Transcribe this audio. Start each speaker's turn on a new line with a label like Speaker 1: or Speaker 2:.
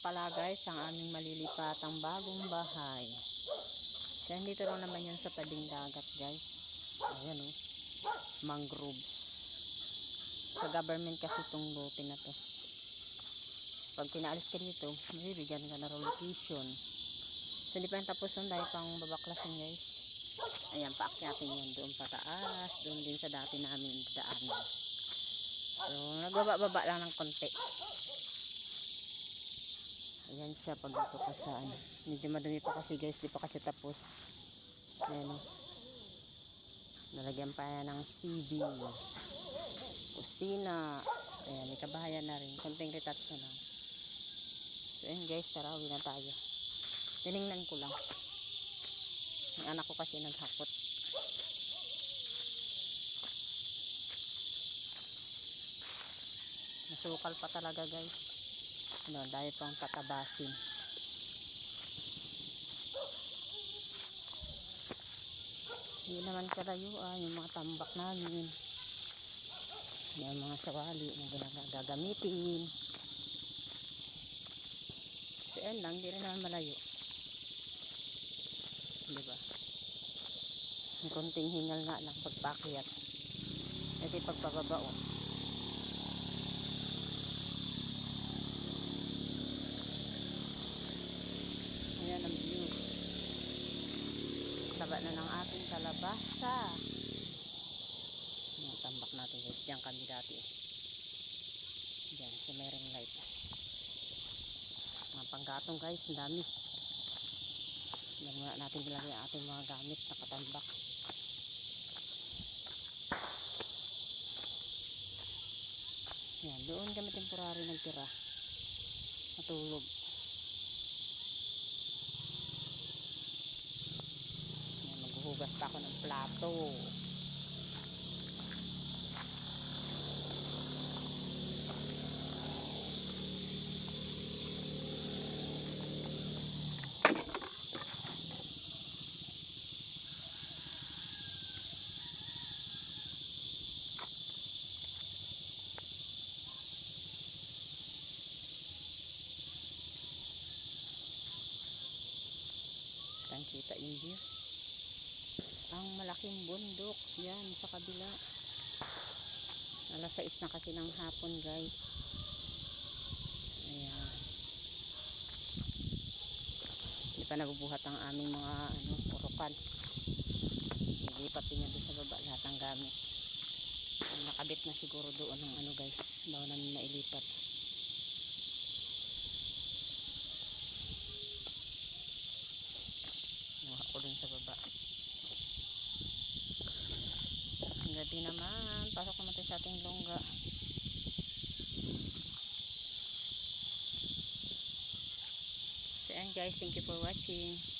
Speaker 1: pala guys ang aming malilipatang bagong bahay. So, dito lang naman yan sa tabing dagat guys. Ayan oh. Mangroves. Sa government kasi itong lote na to. Pag pinaalis ka dito, mabibigyan ka na relocation. So, hindi pa yung tapos nun dahil pang babaklasin guys. Ayan, paakyatin yan doon pataas. Doon din sa dati namin daanan. So, nagbaba-baba lang ng konti. Ayan siya pag dito ka sa ano. Medyo madumi pa kasi guys, di pa kasi tapos. Ayan o. Nalagyan pa ng CV. Kusina. Ayan, may kabahayan na rin. Konting retouch na lang. So ayan guys, tara, uwi na tayo. Tiningnan ko lang. Ang anak ko kasi naghakot. Nasukal pa talaga guys. Ano, dahil pang tatabasin. Hindi naman kalayuan yung mga tambak namin. Yung mga sawali na gagamitin. So, yan lang, hindi naman malayo. Diba? Ang konting hingal nga lang pagpakyat. Kasi pagpababa, oh. Ayan ang view. Taba na ng ating kalabasa. Tambak natin guys. Diyan kami dati. eh. Diyan, sa mereng light. Mga panggatong guys, ang dami. Diyan muna natin ilagay ang ating mga gamit na katambak. Yan, doon kami temporary nagtira. Matulog. Yan, maghuhugas pa ako ng plato. Kita view. Ang malaking bundok. Yan, sa kabila. Alas 6 na kasi ng hapon, guys. Ayan. Hindi pa nabubuhat ang aming mga ano, urukan. Nilipat din yan doon sa baba lahat ng gamit. Nakabit na siguro doon ng ano guys. Bago namin nailipat. Nakuha ko dun sa baba. Ang gabi naman. Pasok naman tayo sa ating longga. So, ayan guys. Thank you for watching.